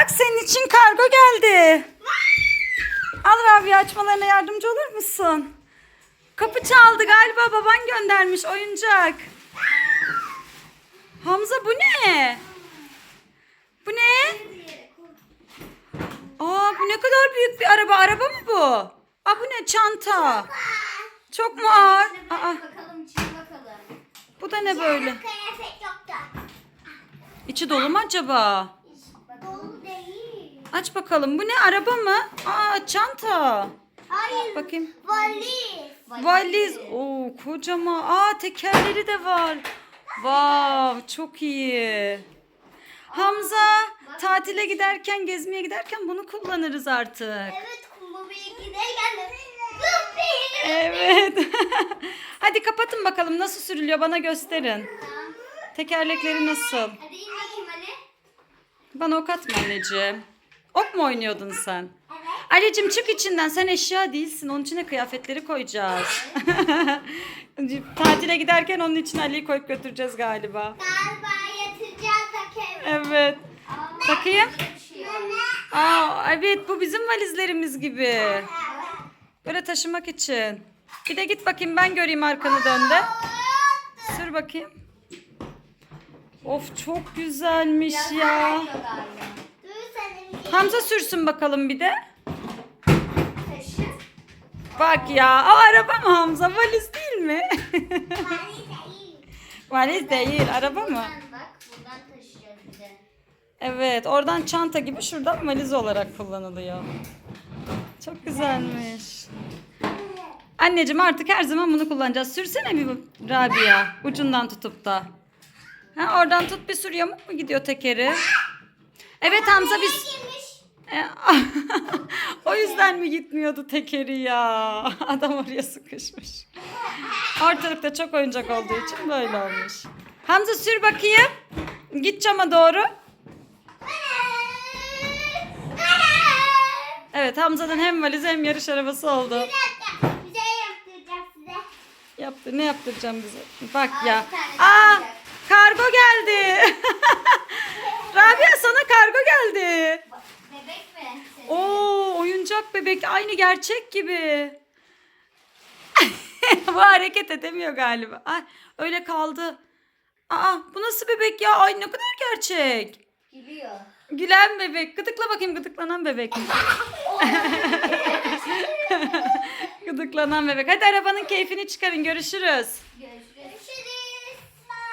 Bak senin için kargo geldi. Al Rabia açmalarına yardımcı olur musun? Kapı çaldı galiba baban göndermiş oyuncak. Hamza bu ne? Bu ne? Aa bu ne kadar büyük bir araba. Araba mı bu? Aa bu ne? Çanta. Çok mu ağır? Aa, bu da ne böyle? İçi dolu mu acaba? Aç bakalım. Bu ne? Araba mı? Aa çanta. Hayır. Bakayım. Valiz. Valiz. Oo kocaman. Aa tekerleri de var. Vav çok iyi. Hamza tatile giderken gezmeye giderken bunu kullanırız artık. Evet giderken Zıplayın. Evet. Hadi kapatın bakalım nasıl sürülüyor bana gösterin. Tekerlekleri nasıl? Bana ok atma anneciğim. Ok mu oynuyordun sen? Evet. Ali'cim çık içinden sen eşya değilsin. Onun içine kıyafetleri koyacağız. Tatile giderken onun için Ali'yi koyup götüreceğiz galiba. Galiba yatıracağız hakem. Evet. Bakayım. Aa, evet bu bizim valizlerimiz gibi. Böyle taşımak için. Bir de git bakayım ben göreyim arkanı dön de. Sür bakayım. Of çok güzelmiş ya. ağır galiba. Dur senin Hamza sürsün bakalım bir de. Bak ya o araba mı Hamza valiz değil mi? Valiz değil. valiz değil araba mı? Buradan bak buradan taşıyacağız bir de. Evet oradan çanta gibi şuradan valiz olarak kullanılıyor. Çok güzelmiş. Anneciğim artık her zaman bunu kullanacağız. Sürsene bir Rabia ucundan tutup da. Ha, oradan tut bir sürüyor mu mu gidiyor tekeri? Evet Hamza biz... E, o yüzden mi gitmiyordu tekeri ya? Adam oraya sıkışmış. Ortalıkta çok oyuncak olduğu için böyle olmuş. Hamza sür bakayım. Git cama doğru. Evet Hamza'nın hem valiz hem yarış arabası oldu. Bir şey yaptıracağım size. Yaptı. Ne yaptıracağım bize? Bak ya. Aa kargo geldi. Rabia sana kargo geldi. Bak, Bebek mi? Senin? Oo oyuncak bebek aynı gerçek gibi. bu hareket edemiyor galiba. Ay öyle kaldı. Aa bu nasıl bebek ya? Ay ne kadar gerçek. Gülüyor. Gülen bebek. Gıdıkla bakayım gıdıklanan bebek gıdıklanan bebek. Hadi arabanın keyfini çıkarın. Görüşürüz. Görüşürüz.